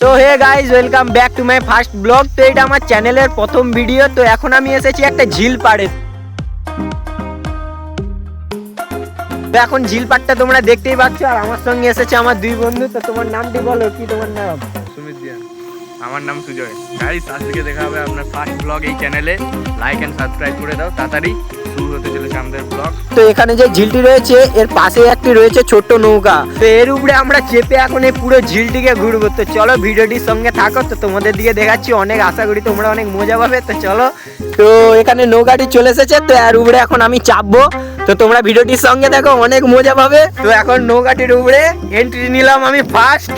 তো hey guys welcome back to my first blog তো এটা আমার চ্যানেলের প্রথম ভিডিও তো এখন আমি এসেছি একটা ঝিল পাড়ে। তো এখন ঝিল পাড়টা তোমরা দেখতেই পাচ্ছ, আর আমার সঙ্গে এসেছে আমার দুই বন্ধু, তো তোমার নামটি বলো, কি তোমার নাম? সুমিত আমার নাম সুজয়। গাইস আজ থেকে দেখা হবে আপনার ফার্স্ট ব্লগ এই চ্যানেলে লাইক এন্ড সাবস্ক্রাইব করে দাও, তাড়াতাড়ি। তো এখানে যে ঝিলটি রয়েছে, এর পাশে একটি রয়েছে ছোট্ট নৌকা। তো এর উপরে আমরা চেপে এখন এই পুরো ঝিলটিকে ঘুরবো। তো চলো ভিডিওটির সঙ্গে থাকো, তো তোমাদের দিকে দেখাচ্ছি, অনেক আশা করি তোমরা অনেক মজা পাবে। তো চলো। তো এখানে নৌকাটি চলে এসেছে, তো এর উপরে এখন আমি চাপবো। তো তোমরা ভিডিওটির সঙ্গে দেখো, অনেক মজা পাবে। তো এখন নৌকাটির উপরে এন্ট্রি নিলাম আমি ফার্স্ট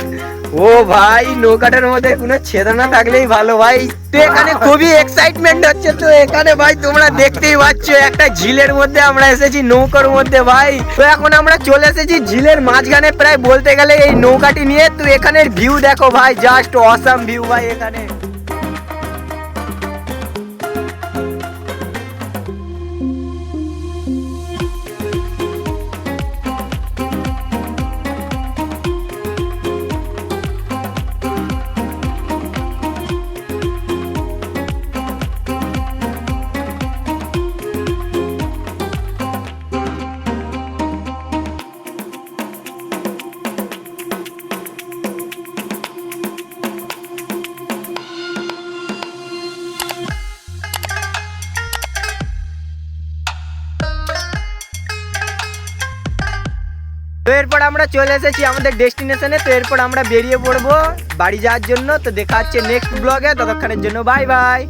ও ভাই, নৌকাটার মধ্যে কোনো ছেদনা থাকলেই ভালো ভাই। তো এখানে খুবই এক্সাইটমেন্ট হচ্ছে, তো এখানে ভাই তোমরা দেখতেই পাচ্ছ, একটা ঝিলের মধ্যে আমরা এসেছি, নৌকার মধ্যে ভাই। তো এখন আমরা চলে এসেছি ঝিলের মাঝখানে, প্রায় বলতে গেলে এই নৌকাটি নিয়ে। তো এখানের ভিউ দেখো ভাই জাস্ট অসাম ভিউ ভাই এখানে। তো এরপর আমরা চলে এসেছি আমাদের ডেস্টিনেশনে, তো এরপর আমরা বেরিয়ে পড়ব বাড়ি যাওয়ার জন্য। তো দেখা হচ্ছে নেক্সট ব্লগে ততক্ষণের জন্য বাই বাই